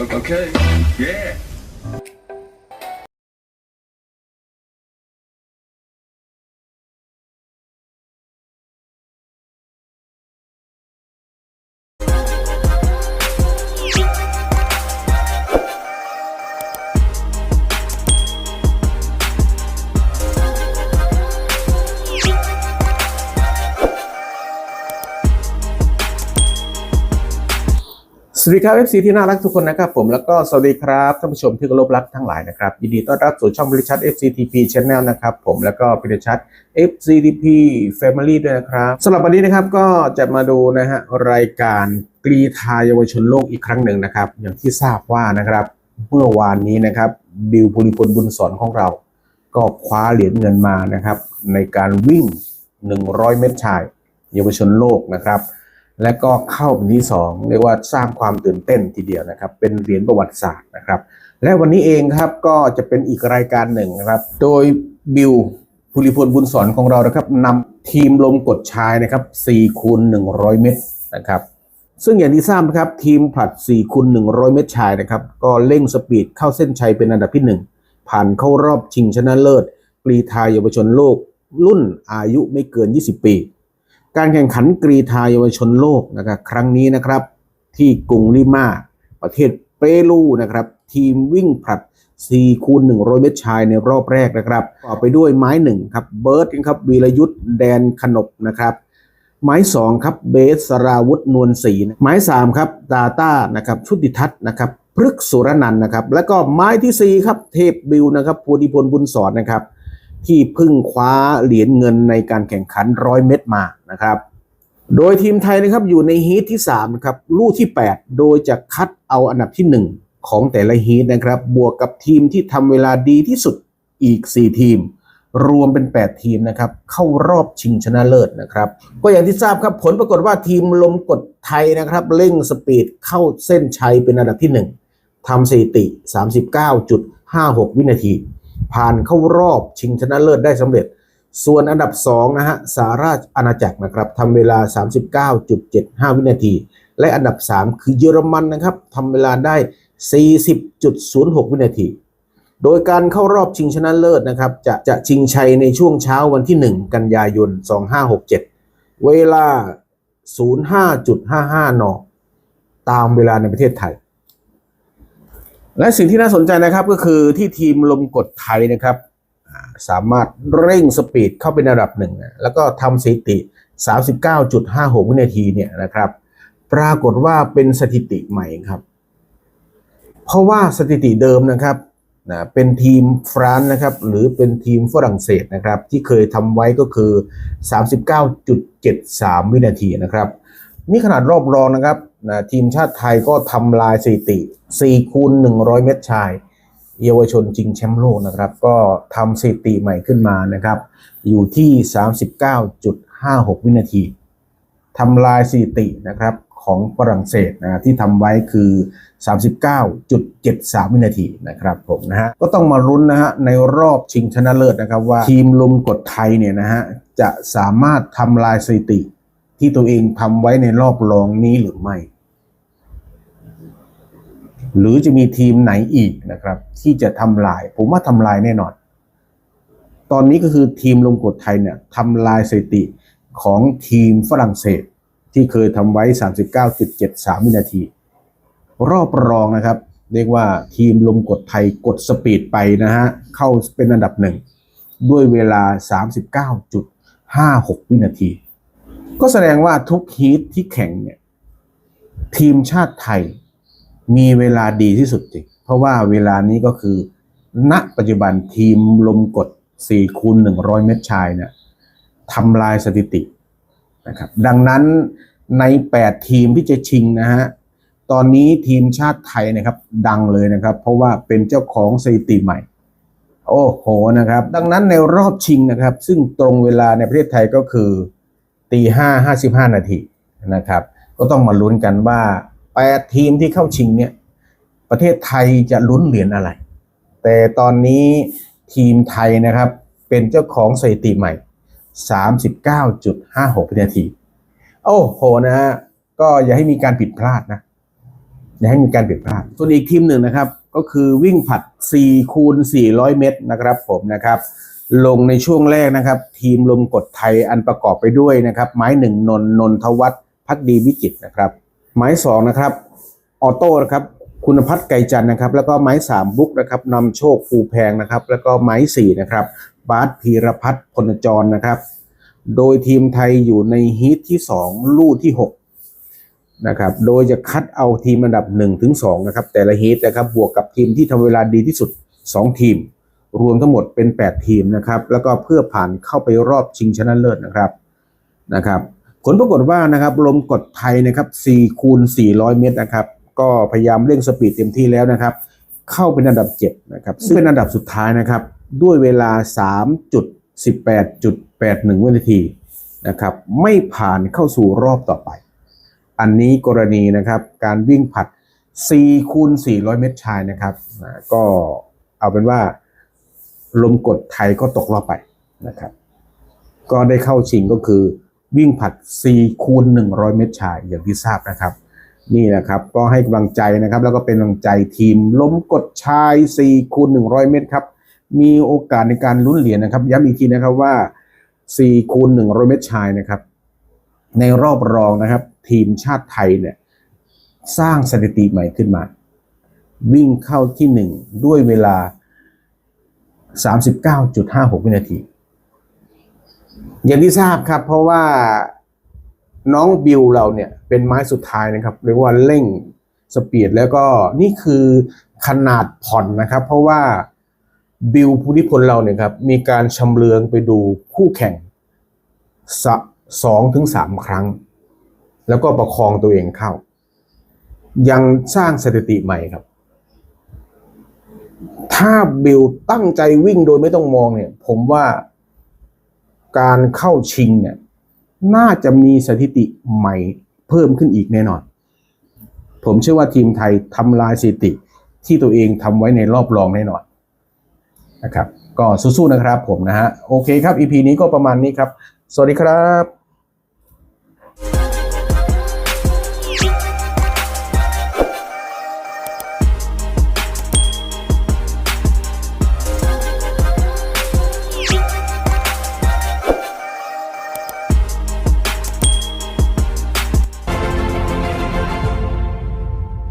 Okay. Yeah. สวัสดีครับ FC ที่น่ารักทุกคนนะครับผมแล้วก็สวัสดีครับท่านผู้ชมที่เคารพรักทั้งหลายนะครับยินดีต้อนรับสู่ช่องบริชัด FCTP Channel นะครับผมแล้วก็บริชัด FCTP Family ด้วยนะครับสำหรับวันนี้นะครับก็จะมาดูนะฮะรายการกรีธาเยาวชนโลกอีกครั้งหนึ่งนะครับ อย่างที่ทราบว่านะครับเมื่อวานนี้นะครับบิวภูริพลบุญสอนของเรา ก็คว้าเหรียญเงินมานะครับในการวิ่ง 100 เมตรชาย เยาวชนโลกนะครับ และก็เข้าเป็นที่สองเรียกว่าสร้างความตื่นเต้นทีเดียวนะครับ เป็นเหรียญประวัติศาสตร์นะครับ และวันนี้เองครับก็จะเป็นอีกรายการหนึ่งนะครับ โดยบิวภูริพลบุญสอนของเรานะครับนำทีมลมกดชายนะครับ4คูณ100 เมตรนะครับซึ่งอย่างที่ทราบนะครับทีมผลัด4คูณ100 เมตรชายนะครับก็เร่งสปีดเข้าเส้นชัยเป็นอันดับที่ 1 ผ่านเข้ารอบชิงชนะเลิศกรีธาเยาวชนโลกรุ่นอายุไม่เกิน 20 ปี การแข่งขันกรีธาเยาวชนโลกนะครับครั้งนี้นะครับที่กรุงลิมาประเทศเปรูนะครับทีมวิ่งผลัด4คูณ100 เมตรชายในรอบแรกนะครับต่อไปด้วยไม้หนึ่งครับเบิร์ดครับวีรยุทธ์แดนขนบนะครับไม้สองครับเบสสราวุธนวลศรีไม้สามครับดาต้านะครับชุติทัศน์นะครับพฤกษ์สุรนันนะครับ แล้วก็ไม้ที่สี่ครับเทพบิวนะครับภูดิพลบุญสอนนะครับ ที่เพึ่งคว้าเหรียญเงินในการแข่งขันร้อยเมตรมานะครับ โดยทีมไทยนะครับอยู่ในฮีทที่3นะครับลู่ที่ 8 โดยจะคัดเอาอันดับที่ 1 ของแต่ละฮีทนะครับ บวกกับทีมที่ทำเวลาดีที่สุดอีก 4 ทีม รวมเป็น 8 ทีมนะครับเข้ารอบชิงชนะเลิศนะครับ ก็อย่างที่ทราบครับผลปรากฏว่าทีมลมกดไทยนะครับเร่งสปีดเข้าเส้นชัยเป็นอันดับที่ 1ทำสถิติ 39.56 วินาที ผ่านเข้ารอบชิงชนะเลิศได้สำเร็จ ส่วนอันดับ2นะฮะสาราชอาณาจักรนะครับทำเวลา 39.75 วินาที และอันดับ 3 คือเยอรมันนะครับทำเวลาได้ 40.06 วินาที โดยการเข้ารอบชิงชนะเลิศนะครับจะจะชิงชัยในช่วงเช้าวันที่ 1 กันยายน 2567 เวลา 05.55 น ตามเวลาในประเทศไทย และสิ่งที่น่าสนใจนะครับก็คือที่ทีมลมกดไทยนะครับสามารถเร่งสปีดเข้าเป็นระดับหนึ่งนะแล้วก็ทำสถิติ 39.56 วินาทีเนี่ยนะครับ ปรากฏว่าเป็นสถิติใหม่ครับ เพราะว่าสถิติเดิมนะครับนะเป็นทีมฟรานซ์นะครับ หรือเป็นทีมฝรั่งเศสนะครับ ที่เคยทำไว้ก็คือ 39.73 วินาทีนะครับ นี่ขนาดรอบรองนะครับ นะทีมชาติไทยก็ทำลายสถิติ4คูณ100 เมตรชาย เยาวชนจริงแชมป์โลกนะครับ ก็ทำสถิติใหม่ขึ้นมานะครับ อยู่ที่ 39.56 วินาทีทำลายสถิตินะครับของฝรั่งเศสนะที่ทำไว้คือ 39.73 วินาทีนะครับผมนะฮะก็ต้องมารุ้นนะฮะในรอบชิงชนะเลิศนะครับว่าทีมลุมกดไทยเนี่ยนะฮะจะสามารถทำลายสถิติ ที่ตัวเองทำไว้ในรอบรองนี้หรือไม่ หรือจะมีทีมไหนอีกนะครับ ที่จะทำลาย ผมว่าทำลายแน่นอน ตอนนี้ก็คือทีมลงกดไทยเนี่ยทำลายสถิติของทีมฝรั่งเศสที่เคยทำไว้ 39.73 วินาที รอบรองนะครับ เรียกว่าทีมลงกดไทยกดสปีดไปนะฮะ เข้าเป็นอันดับหนึ่ง ด้วยเวลา 39.56 วินาที ก็แสดงว่าทุกฮีทที่แข่งเนี่ย ทีมชาติไทยมีเวลาดีที่สุดจริงเพราะว่าเวลานี้ก็คือ ณปัจจุบันทีมลมกด4คูณ100 เมตรชายเนี่ยทำลายสถิตินะครับ ดังนั้นใน 8 ทีมที่จะชิงนะฮะ ตอนนี้ทีมชาติไทยนะครับ ดังเลยนะครับ เพราะว่าเป็นเจ้าของสถิติใหม่ โอ้โหนะครับ ดังนั้นในรอบชิงนะครับ ซึ่งตรงเวลาในประเทศไทยก็คือ ตีห้าห้าสิบห้านาทีนะครับ ก็ต้องมาลุ้นกันว่าแปดทีมที่เข้าชิงเนี่ย ประเทศไทยจะลุ้นเหรียญอะไร แต่ตอนนี้ทีมไทยนะครับเป็นเจ้าของสถิติใหม่ 39.56วินาที โอ้โหนะฮะก็อย่าให้มีการผิดพลาดนะ อย่าให้มีการผิดพลาด ส่วนอีกทีมหนึ่งนะครับ ก็คือวิ่งผัด 4 คูณ 400 เมตรนะครับผมนะครับ ลงในช่วงแรกนะครับ ทีมลมกดไทยอันประกอบไปด้วยนะครับ ไม้หนึ่งนนท์นนทวัฒน์พักดีวิจิตนะครับ ไม้สองนะครับออโต้นะครับคุณพัฒน์ไก่จันนะครับ แล้วก็ไม้สามบุ๊กนะครับนำโชคภูแพงนะครับ แล้วก็ไม้สี่นะครับบาสพีรพัฒน์พลจรนะครับ โดยทีมไทยอยู่ในฮีทที่2ลู่ที่6นะครับ โดยจะคัดเอาทีมอันดับ1ถึง2นะครับแต่ละฮีทนะครับบวกกับทีมที่ทำเวลาดีที่สุด 2 ทีม รวมทั้งหมดเป็น 8 ทีมนะครับแล้วก็เพื่อผ่านเข้าไปรอบชิงชนะเลิศนะครับนะครับผลปรากฏว่านะครับลมกดไทยนะครับ4คูณ400 เมตรนะครับก็พยายามเร่งสปีดเต็มที่แล้วนะครับ เข้าเป็นอันดับ7นะครับซึ่งเป็นอันดับสุดท้ายนะครับด้วยเวลา 3.18.81 วินาทีนะครับไม่ผ่านเข้าสู่รอบต่อไป อันนี้กรณีนะครับการวิ่งผัด4คูณ400 เมตรชายนะครับก็เอาเป็นว่า ลมกดไทยก็ตกรอบไปนะครับ ก็ได้เข้าชิงก็คือวิ่งผัด 4 คูณ 100 เมตรชายอย่างที่ทราบนะครับ นี่นะครับก็ให้กำลังใจนะครับ แล้วก็เป็นกำลังใจทีมล้มกดชาย 4 คูณ 100 เมตรครับ มีโอกาสในการลุ้นเหรียญนะครับ ย้ำอีกทีนะครับว่า 4 คูณ 100 เมตรชายนะครับ ในรอบรองนะครับ ทีมชาติไทยเนี่ยสร้างสถิติใหม่ขึ้นมา วิ่งเข้าที่ 1 ด้วยเวลา 39.56 วินาที อย่างที่ทราบครับ เพราะว่าน้องบิวเราเนี่ยเป็นไม้สุดท้ายนะครับเรียกว่าเร่งสปีดแล้วก็นี่คือขนาดผ่อนนะครับ เพราะว่าบิวภูริพลเราเนี่ยครับมีการชำเลืองไปดูคู่แข่งสะสองถึงสามครั้ง แล้วก็ประคองตัวเองเข้า ยังสร้างสถิติใหม่ครับ ถ้าบิลตั้งใจวิ่งโดยไม่ต้องมองเนี่ย ผมว่าการเข้าชิงเนี่ย น่าจะมีสถิติใหม่เพิ่มขึ้นอีกแน่นอน ผมเชื่อว่าทีมไทยทำลายสถิติ ที่ตัวเองทำไว้ในรอบรองแน่นอนนะครับ ก็สู้ๆนะครับผมนะฮะ โอเคครับ EP นี้ก็ประมาณนี้ครับ สวัสดีครับ